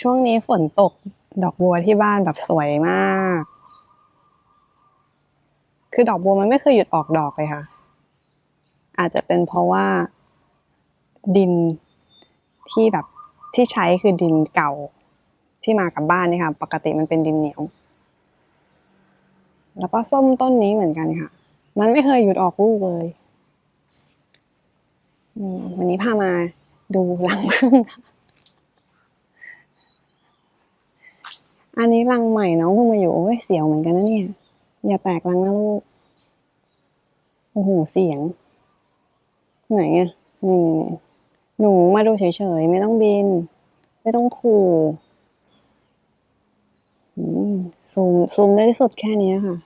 ช่วงนี้ฝนตกดอกบัวที่บ้านแบบสวยมาก คือดอกบัวมันไม่เคยหยุดออกดอกเลยค่ะ อาจจะเป็นเพราะว่าดินที่แบบที่ใช้คือดินเก่าที่มากับบ้านนี่ค่ะ ปกติมันเป็นดินเหนียว แล้วก็ส้มต้นนี้เหมือนกันค่ะ มันไม่เคยหยุดออกลูกเลยวันนี้พามาดูรังผึ้งค่ะ อันนี้รังใหม่น้องเพิ่งมาอยู่โอ้ยเสียวเหมือนกันนะเนี่ย อย่าแตกรังนะลูก โอ้โหเสียง ไหนอะนี่ๆหนูมาดูเฉยๆ ไม่ต้องบิน ไม่ต้องขู่ซูมซูมได้ที่สุดแค่นี้ค่ะ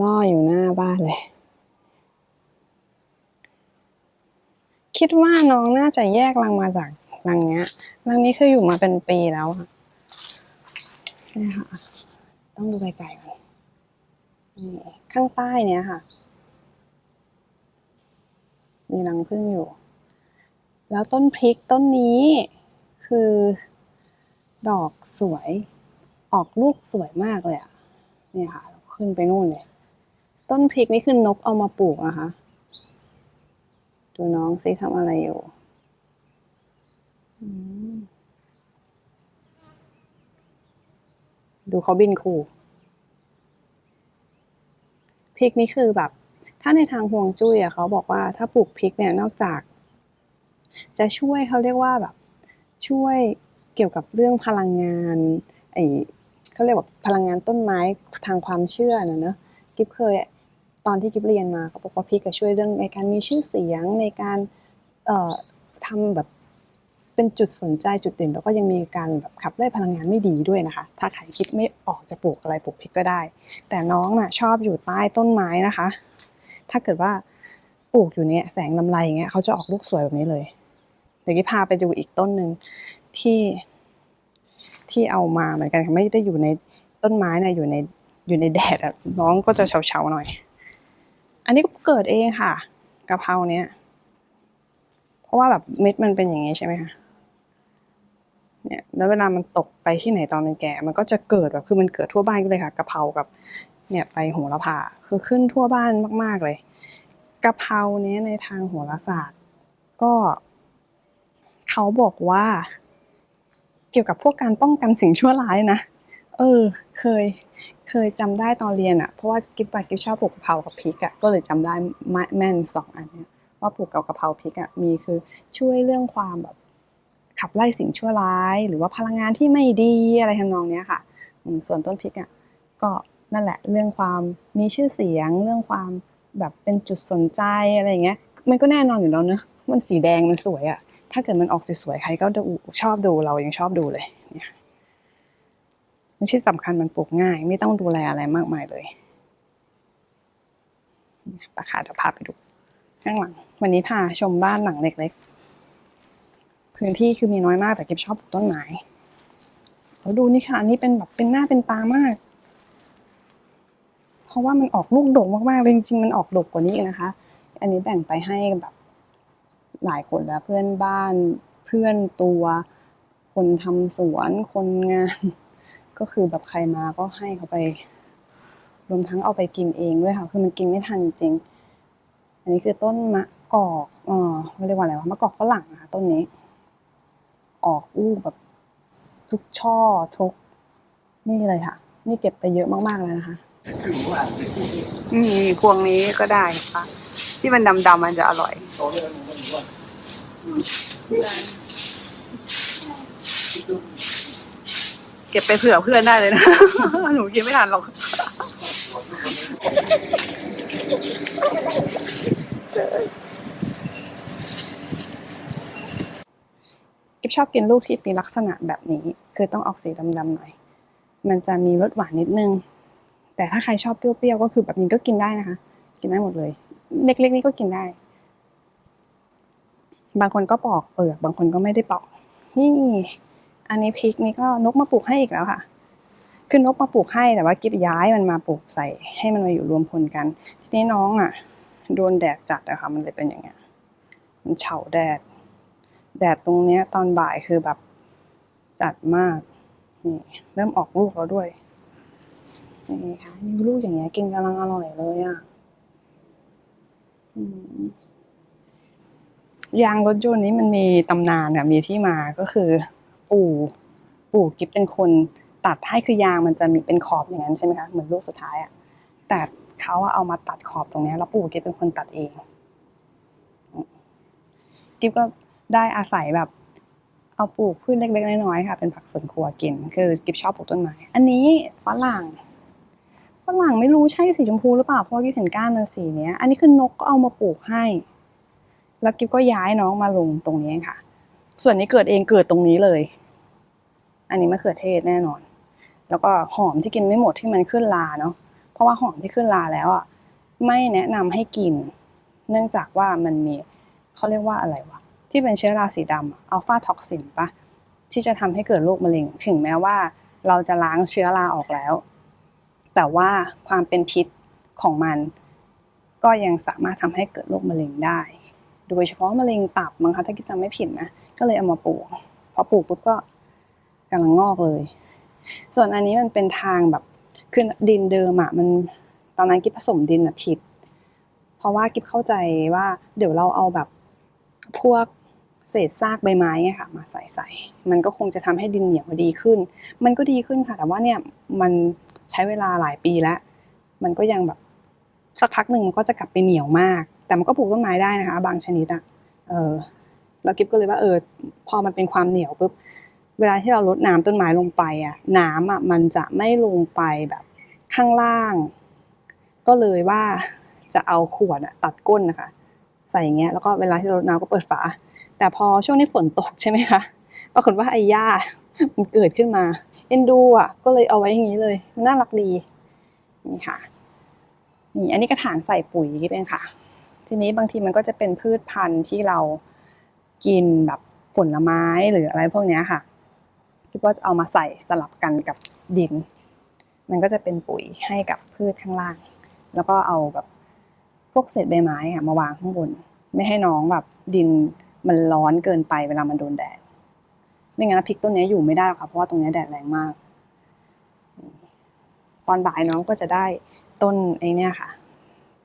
ล่ออยู่หน้าบ้านเลย คิดว่าน้องน่าจะแยกรังมาจากรังเนี้ยรังนี้คืออยู่มาเป็นปีแล้วค่ะ นี่ค่ะ ต้องดูไกลๆก่อนนี่ข้างใต้เนี้ยค่ะ มีรังผึ้งอยู่ แล้วต้นพริกต้นนี้คือ ดอกสวย ออกลูกสวยมากเลยอะเนี่ยค่ะ ขึ้นไปนู่นเลย ต้นพริกนี่คือนกเอามาปลูกนะคะ ดูน้องซิทำอะไรอยู่ อืม ดูเขาบินคู่พริกนี่คือแบบ ถ้าในทางฮวงจุ้ยอะเขาบอกว่าถ้าปลูกพริกเนี่ยนอกจาก จะช่วยเขาเรียกว่าแบบ ช่วยเกี่ยวกับเรื่องพลังงานไอเขาเรียกว่าพลังงานต้นไม้ทางความเชื่อนะเนอะกิ๊บเคยตอนที่กิ๊บเรียนมาเขาบอกว่าพริกก็ช่วยเรื่องในการมีชื่อเสียงในการเอ่อทำแบบ เป็นจุดสนใจจุดเด่น แล้วก็ยังมีการแบบขับไล่พลังงานไม่ดีด้วยนะคะ ถ้าใครคิดไม่ออกจะปลูกอะไรปลูกพริกก็ได้ แต่น้องน่ะชอบอยู่ใต้ต้นไม้นะคะ ถ้าเกิดว่าปลูกอยู่เนี่ยแสงลำไรอย่างเงี้ยเขาจะออกลูกสวยแบบนี้เลยเดี๋ยวกิ๊บพาไปดูอีกต้นหนึ่งที่ที่เอามาเหมือนกันค่ะไม่ได้อยู่ในต้นไม้นะอยู่ในอยู่ในแดดอะน้องก็จะเฉาๆหน่อย อันนี้ก็เกิดเองค่ะกะเพราเนี้ยเพราะว่าแบบเม็ดมันเป็นอย่างนี้ใช่ไหมคะ เนี่ยแล้วเวลามันตกไปที่ไหนตอนมันแก่ มันก็จะเกิดแบบคือมันเกิดทั่วบ้านก็เลยค่ะกะเพรากับเนี่ยไปโหระพาคือขึ้นทั่วบ้านมาก ๆเลยกะเพราเนี้ยในทางโหราศาสตร์ ก็เขาบอกว่า เกี่ยวกับพวกการป้องกันสิ่งชั่วร้ายนะเออ เคยเคยจำได้ตอนเรียนอะเพราะว่ากิ๊บไปกิ๊บชอบปลูกกะเพรากับพริกอะก็เลยจำได้แม่นสองอันเนี้ยว่าปลูกกับกะเพราพริกอะมีคือช่วยเรื่องความแบบ ขับไล่สิ่งชั่วร้าย หรือว่าพลังงานที่ไม่ดีอะไรทำนองเนี้ยค่ะ ส่วนต้นพริกอะก็นั่นแหละเรื่องความมีชื่อเสียง เรื่องความแบบเป็นจุดสนใจอะไรอย่างเงี้ยมันก็แน่นอนอยู่แล้วเนอะมันสีแดงมันสวยอะถ้าเกิดมันออกสวยๆใครก็ดูชอบดูเรายังชอบดูเลยเนี่ยมันที่สำคัญมันปลูกง่าย ไม่ต้องดูแลอะไรมากมายเลยปะค่ะเดี๋ยวพาไปดูข้างหลัง วันนี้พาชมบ้านหลังเล็กๆ พื้นที่คือมีน้อยมากแต่เก็บชอบปลูกต้นไม้แล้วดูนี่ค่ะอันนี้เป็นแบบเป็นหน้าเป็นตามาก เพราะว่ามันออกลูกดกมากๆเลยจริงๆมันออกดกกว่านี้อีกนะคะ อันนี้แบ่งไปให้แบบหลายคนแล้วเพื่อนบ้านเพื่อนตัว คนทำสวนคนงาน ก็คือแบบใครมาก็ให้เขาไป รวมทั้งเอาไปกินเองด้วยค่ะคือมันกินไม่ทันจริง อันนี้คือต้นมะกอกอ่อเรียกว่าอะไรวะมะกอกฝรั่งนะคะต้นนี้ ออกลูกแบบทุกช่อทุก นี่เลยค่ะ นี่เก็บไปเยอะมากๆเลยนะคะอืมพวงนี้ก็ได้ค่ะ ที่มันดำๆมันจะอร่อยเก็บไปเผื่อเพื่อนได้เลยนะ หนูกินไม่ทันหรอก กิ๊บชอบกินลูกที่มีลักษณะแบบนี้ คือต้องออกสีดำๆหน่อย มันจะมีรสหวานนิดนึง แต่ถ้าใครชอบเปรี้ยวๆก็คือแบบนี้ก็กินได้นะคะ กินได้หมดเลย เล็กๆนี่ก็กินได้ บางคนก็ปอกเปลือก บางคนก็ไม่ได้ปอก นี่ อันนี้พริกนี่ก็นกมาปลูกให้อีกแล้วค่ะ คือนกมาปลูกให้แต่ว่ากิ๊บย้ายมันมาปลูกใส่ให้มันมาอยู่รวมพลกัน ทีนี้น้องอะ โดนแดดจัดอะค่ะ มันเลยเป็นอย่างเงี้ย มันเฉาแดด แดดตรงเนี้ยตอนบ่ายคือแบบจัดมากนี่เริ่มออกลูกแล้วด้วยนี่ค่ะนี่ลูกอย่างเงี้ยกินกำลังอร่อยเลยอะยางรถยนต์นี้มันมีตำนานค่ะมีที่มาก็คือ ปู่ปู่กิฟเป็นคนตัดให้คือยางมันจะมีเป็นขอบอย่างนั้นใช่ไหมคะเหมือนลูกสุดท้ายอะแต่เขาเอามาตัดขอบตรงนี้แล้วปู่กิฟเป็นคนตัดเองกิฟก็ ได้อาศัยแบบเอาปลูกพืชเล็กๆน้อยๆค่ะ เป็นผักสวนครัวกิน คือกิฟชอบปลูกต้นไม้ อันนี้ฝรั่งฝรั่งไม่รู้ใช่สีชมพูหรือเปล่าเพราะว่ากิฟเห็นก้านมันสีเนี้ย อันนี้คือนกก็เอามาปลูกให้ แล้วกิฟก็ย้ายน้องมาลงตรงนี้ค่ะ ส่วนนี้เกิดเองเกิดตรงนี้เลย อันนี้มะเขือเทศแน่นอน แล้วก็หอมที่กินไม่หมดที่มันขึ้นลาเนาะเพราะว่าหอมที่ขึ้นลาแล้วอะไม่แนะนำให้กิน เนื่องจากว่ามันมีเขาเรียกว่าอะไรวะ ที่เป็นเชื้อราสีดำอัลฟาท็อกซินปะที่จะทำให้เกิดโรคมะเร็ง ถึงแม้ว่าเราจะล้างเชื้อราออกแล้ว แต่ว่าความเป็นพิษของมัน ก็ยังสามารถทำให้เกิดโรคมะเร็งได้ โดยเฉพาะมะเร็งตับมั้งคะถ้ากิจจำไม่ผิดนะ ก็เลยเอามาปลูก พอปลูกปุ๊บก็กำลังงอกเลย ส่วนอันนี้มันเป็นทางแบบคือดินเดิมอะมันตอนนั้นกิบผสมดินอะผิด เพราะว่ากิบเข้าใจว่าเดี๋ยวเราเอาแบบพวก เศษซากใบไม้ค่ะมาใส่ใส่มันก็คงจะทำให้ดินเหนียวดีขึ้น มันก็ดีขึ้นค่ะ แต่ว่าเนี่ยมันใช้เวลาหลายปีแล้ว มันก็ยังแบบสักพักหนึ่งมันก็จะกลับไปเหนียวมาก แต่มันก็ปลูกต้นไม้ได้นะคะ บางชนิดอะเออแล้วกิฟก็เลยว่าเออพอมันเป็นความเหนียวปุ๊บเวลาที่เราลดน้ำต้นไม้ลงไปอะน้ำอะมันจะไม่ลงไปแบบข้างล่าง ก็เลยว่าจะเอาขวดอะตัดก้นนะคะ ใส่อย่างเงี้ยแล้วก็เวลาที่เราลดน้ำก็เปิดฝา แต่พอช่วงนี้ฝนตกใช่ไหมคะปรากฏว่าไอ้หญ้ามันเกิดขึ้นมา เอ็นดูอะก็เลยเอาไว้อย่างนี้เลยน่ารักดีนี่ค่ะนี่อันนี้กระถางใส่ปุ๋ยนี่เป็นค่ะ ทีนี้บางทีมันก็จะเป็นพืชพันธุ์ที่เรากินแบบผลไม้หรืออะไรพวกนี้ค่ะคิดว่าจะเอามาใส่สลับกันกับดิน มันก็จะเป็นปุ๋ยให้กับพืชข้างล่าง แล้วก็เอาแบบพวกเศษใบไม้อะมาวางข้างบน ไม่ให้น้องแบบดิน มันร้อนเกินไปเวลามันโดนแดดไม่งั้นพริกต้นนี้อยู่ไม่ได้หรอกค่ะเพราะว่าตรงนี้แดดแรงมาก ตอนบ่ายน้องก็จะได้ต้นไอ้เนี่ยค่ะ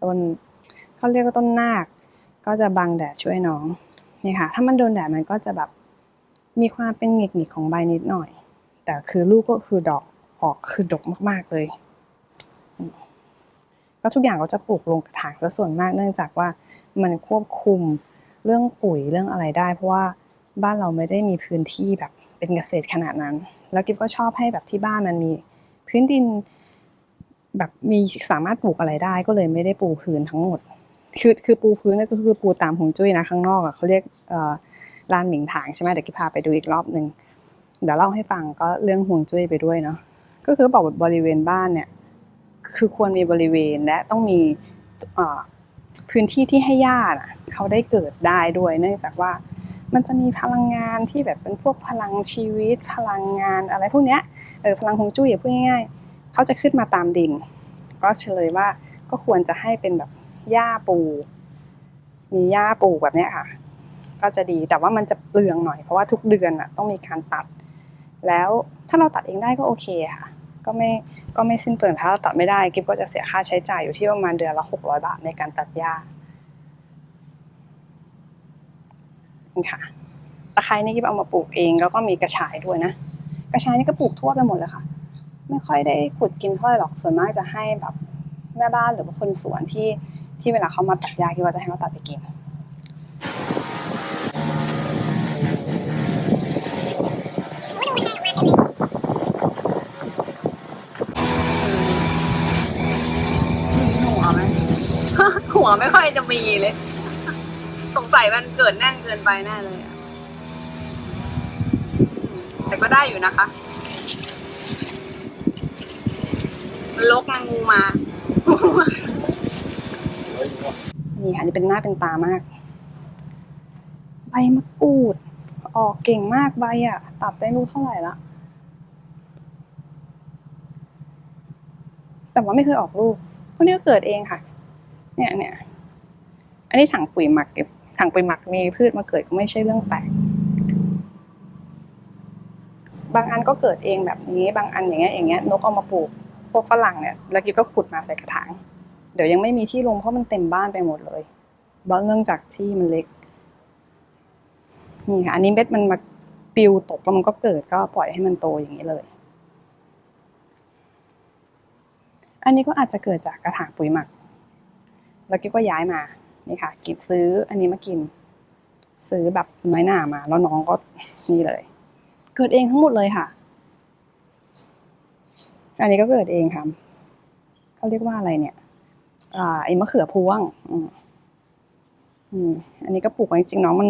ต้นเขาเรียกว่าต้นนาค ก็จะบังแดดช่วยน้องนี่ค่ะ ถ้ามันโดนแดดมันก็จะแบบมีความเป็นหงิกๆของใบนิดหน่อย แต่คือลูกก็คือดอกออกคือดกมาก ๆเลยก็ทุกอย่างก็จะปลูกลงกระถางซะส่วนมากเนื่องจากว่ามันควบคุม เรื่องปุ๋ยเรื่องอะไรได้ เพราะว่าบ้านเราไม่ได้มีพื้นที่แบบเป็นเกษตรขนาดนั้น แล้วกิ๊บก็ชอบให้แบบที่บ้านมันมีพื้นดินแบบมีสามารถปลูกอะไรได้ก็เลยไม่ได้ปูพื้นทั้งหมด คือคือปูพื้นนั่นก็คือปูตามหงจุ้ยนะข้างนอกอะเขาเรียกลานหมิงถางใช่ไหมเดี๋ยวกิพาไปดูอีกรอบหนึ่งเดี๋ยวเล่าให้ฟังก็เรื่องห่วงจุ้ยไปด้วยเนาะก็คือบอกบริเวณบ้านเนี่ยคือควรมีบริเวณและต้องมีอ่อ พื้นที่ที่ให้ญาติเขาได้เกิดได้ด้วย เนื่องจากว่ามันจะมีพลังงานที่แบบเป็นพวกพลังชีวิต พลังงานอะไรพวกเนี้ยเออพลังฮวงจุ้ยพูดง่ายๆเขาจะขึ้นมาตามดิน ก็เฉลยว่าก็ควรจะให้เป็นแบบหญ้าปู มีหญ้าปูแบบเนี้ยค่ะ ก็จะดีแต่ว่ามันจะเปลืองหน่อยเพราะว่าทุกเดือนอะต้องมีการตัด แล้วถ้าเราตัดเองได้ก็โอเคค่ะ ก็ไม่ก็ไม่สิ้นเปลืองถ้าเราตัดไม่ได้กิฟก็จะเสียค่าใช้จ่ายอยู่ที่ประมาณเดือนละหกร้อยบาทในการตัดหญ้านี่ค่ะตะไคร้นี่กิฟเอามาปลูกเองแล้วก็มีกระชายด้วยนะ กระชายนี่ก็ปลูกทั่วไปหมดเลยค่ะ ไม่ค่อยได้ขุดกินเท่าไหร่หรอกส่วนมากจะให้แบบแม่บ้านหรือว่าคนสวนที่ที่เวลาเขามาตัดหญ้าคิดว่าจะให้เขาตัดไปกิน อยจะมีเลย สงสัยมันเกิดแน่นเกินไปแน่เลยอะแต่ก็ได้อยู่นะคะ มันลกนะงูมา นี่ค่ะนี่เป็นหน้าเป็นตามาก ใบมะกรูด ออกเก่งมากใบอะตัดได้รู้เท่าไหร่ละ แต่ว่าไม่เคยออกลูกพวกนี้ก็เกิดเองค่ะ เนี่ยเนี่ย อันนี้ถังปุ๋ยหมักถังปุ๋ยหมักมีพืชมาเกิดก็ไม่ใช่เรื่องแปลกบางอันก็เกิดเองแบบนี้บางอันอย่างเงี้ยอย่างเงี้ยนกเอามาปลูกพวกฝรั่งเนี่ยแล้วกิ๊บก็ขุดมาใส่กระถาง เดี๋ยวยังไม่มีที่ลงเพราะมันเต็มบ้านไปหมดเลยเพราะเนื่องจากที่มันเล็กนี่ค่ะอันนี้เม็ดมันมาปิวตกแล้วมันก็เกิดก็ปล่อยให้มันโตอย่างนี้เลย อันนี้ก็อาจจะเกิดจากกระถางปุ๋ยหมัก แล้วกิ๊บก็ย้ายมา นี่ค่ะกิ๊บซื้ออันนี้มากิน ซื้อแบบน้อยหนามา แล้วน้องก็นี่เลย เกิดเองทั้งหมดเลยค่ะ อันนี้ก็เกิดเองค่ะเขาเรียกว่าอะไรเนี่ยอ่าไอ้มะเขือพวงอืมอืมอันนี้ก็ปลูกไว้จริงน้องมัน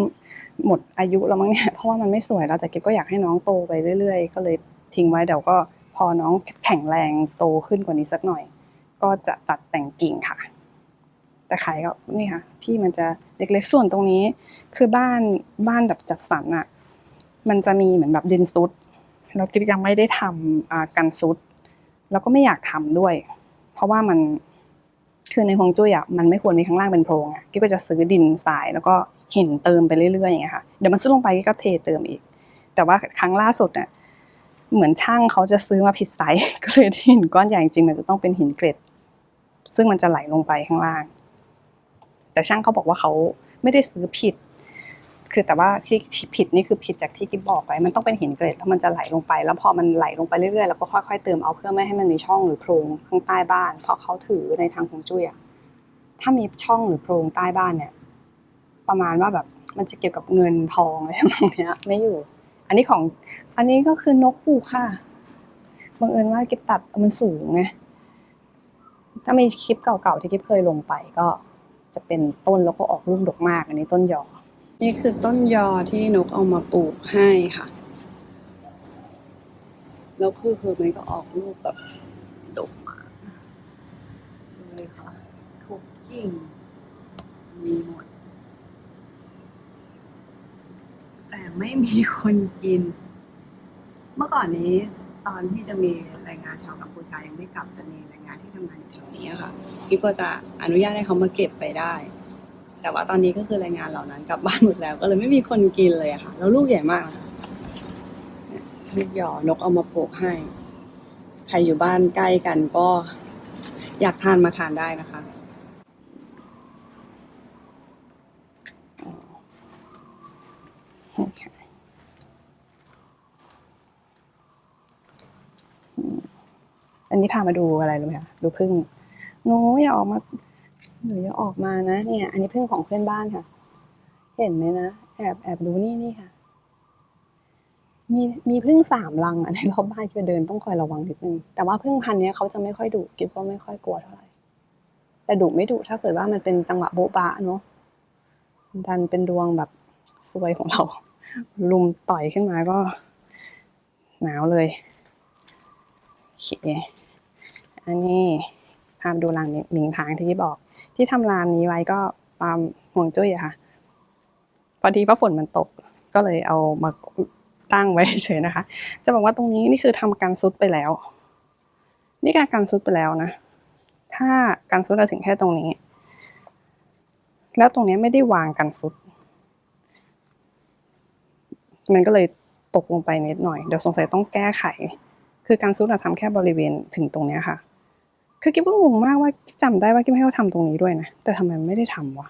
หมดอายุแล้วมั้งเนี่ยเพราะว่ามันไม่สวยแล้วแต่กิ๊บก็อยากให้น้องโตไปเรื่อยๆ ก็เลยทิ้งไว้เดี๋ยวก็พอน้องแข็งแรงโตขึ้นกว่านี้สักหน่อย ก็จะตัดแต่งกิ่งค่ะ แต่ขายก็นี่ค่ะที่มันจะเล็กๆส่วนตรงนี้ คือบ้านบ้านแบบจัดสรรอะมันจะมีเหมือนแบบดินซุดแล้วกิ๊บยังไม่ได้ทำอ่ากันซุด แล้วก็ไม่อยากทำด้วย เพราะว่ามันคือในฮวงจุ้ยอะมันไม่ควรมีข้างล่างเป็นโพรงอะกิ๊บก็จะซื้อดินทราย แล้วก็หินเติมไปเรื่อยๆอย่างเงี้ยค่ะเดี๋ยวมันซุดลงไปก็เทเติมอีก แต่ว่าครั้งล่าสุดเนี่ยเหมือนช่างเขาจะซื้อมาผิดไซส์ก็เลยที่หินก้อนใหญ่จริงมันจะต้องเป็นหินเกรดซึ่งมันจะไหลลงไปข้างล่าง แต่ช่างเขาบอกว่าเขาไม่ได้ซื้อผิด คือแต่ว่าที่ผิดนี่คือผิดจากที่กิ๊บบอกไปมันต้องเป็นหินเกรดแล้วมันจะไหลลงไป แล้วพอมันไหลลงไปเรื่อยๆแล้วก็ค่อยๆเติมเอาเพื่อไม่ให้มันมีช่องหรือโพรงข้างใต้บ้าน เพราะเขาถือในทางของจุ้ยอะถ้ามีช่องหรือโพรงใต้บ้านเนี่ย ประมาณว่าแบบมันจะเกี่ยวกับเงินทองอะไรทำนองเนี้ยไม่อยู่ อันนี้ของ อันนี้ก็คือนกปูค่ะบังเอิญว่ากิ๊บตัดมันสูงไงถ้ามีคลิปเก่าๆที่กิ๊บเคยลงไปก็ จะเป็นต้นแล้วก็ออกลูกดกมาก อันนี้ต้นยอ นี่คือต้นยอที่นกเอามาปลูกให้ค่ะ แล้วคือคือมันก็ออกลูกแบบดกมากเลยค่ะทุกกิ่งมีหมด แต่ไม่มีคนกิน เมื่อก่อนนี้ ตอนที่จะมีแรงงานชาวกัมพูชายังไม่กลับจะมีแรงงานที่ทำงานอยู่แถวนี้ค่ะพี่ก็จะอนุญาตให้เขามาเก็บไปได้ แต่ว่าตอนนี้ก็คือแรงงานเหล่านั้นกลับบ้านหมดแล้ว ก็เลยไม่มีคนกินเลยค่ะ แล้วลูกใหญ่มากนะคะนี่ยลูกหย่อนกเอามาปลูกให้ ใครอยู่บ้านใกล้กันก็อยากทานมาทานได้นะคะ โอเคอืม อันนี้พามาดูอะไรรู้ไหมคะดูพึ่งหนูอย่าออกมาหนูอย่าออกมานะเนี่ย อันนี้พึ่งของเพื่อนบ้านค่ะ เห็นไหมนะแอบแอบดูนี่นี่ค่ะ มีมีพึ่งสามรังอะในรอบบ้านคือเดินต้องคอยระวังนิดนึงแต่ว่าพึ่งพันธุ์นี้เขาจะไม่ค่อยดุกิ๊บก็ไม่ค่อยกลัวเท่าไหร่แต่ดุไม่ดุถ้าเกิดว่ามันเป็นจังหวะโบ๊ะบะเนาะดันเป็นดวงแบบซวยของเรา ลุมต่อยขึ้นมาก็หนาวเลย อเคอันนี้พามดูรางหมิงทางที่บอก ที่ทำรานนี้ไว้ก็ตามห่วงจุ้ยอะค่ะ พอดีว่าฝนมันตกก็เลยเอามาตั้งไว้เฉยนะคะ จะบอกว่าตรงนี้นี่คือทำการซุดไปแล้ว นี่การการซุดไปแล้วนะ ถ้าการซุดเราถึงแค่ตรงนี้ แล้วตรงนี้ไม่ได้วางกันซุด มันก็เลยตกลงไปนิดหน่อย เดี๋ยวสงสัยต้องแก้ไข คือการซุดเราทำแค่บริเวณถึงตรงเนี้ยค่ะ คือกิ๊บก็งงมากว่าจำได้ว่ากิ๊บให้เขาทำตรงนี้ด้วยนะ แต่ทำไมมันไม่ได้ทำวะ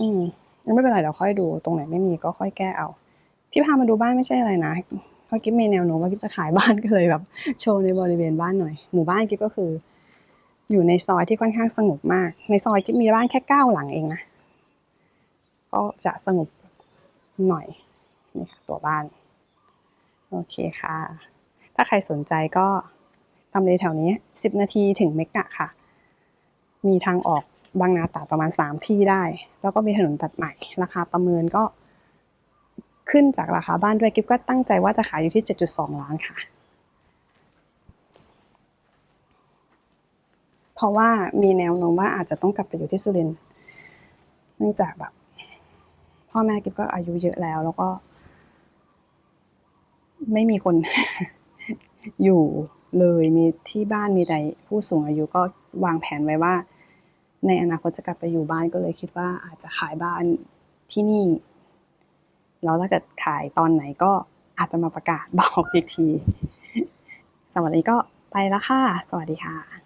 อืมยังไม่เป็นไรเดี๋ยวค่อยดู ตรงไหนไม่มีก็ค่อยแก้เอา ที่พามาดูบ้านไม่ใช่อะไรนะเพราะกิ๊บมีแนวโน้มว่ากิ๊บจะขายบ้านก็เลยแบบโชว์ในบริเวณบ้านหน่อย หมู่บ้านกิ๊บก็คือ อยู่ในซอยที่ค่อนข้างสงบมาก ในซอยกิ๊บมีบ้านแค่เก้าหลังเองนะ ก็จะสงบหน่อยนี่ค่ะตัวบ้าน โอเคค่ะ ถ้าใครสนใจก็ทำเลแถวนี้ 10 นาทีถึงเมกะค่ะ มีทางออกบางนาตราดประมาณ 3 ที่ได้ แล้วก็มีถนนตัดใหม่ ราคาประเมินก็ขึ้นจากราคาบ้านด้วยกิ๊บก็ตั้งใจว่าจะขายอยู่ที่ 7.2 ล้านค่ะ เพราะว่ามีแนวโน้มว่าอาจจะต้องกลับไปอยู่ที่สุรินทร์เนื่องจากแบบพ่อแม่กิ๊บก็อายุเยอะแล้วแล้วก็ ไม่มีคน อยู่เลยมีที่บ้านมีแต่ผู้สูงอายุก็วางแผนไว้ว่า ในอนาคตจะกลับไปอยู่บ้านก็เลยคิดว่าอาจจะขายบ้านที่นี่ แล้วถ้าเกิดขายตอนไหนก็อาจจะมาประกาศบอกอีกทีสำหรับวันนี้ก็ไปแล้วค่ะ สวัสดีค่ะ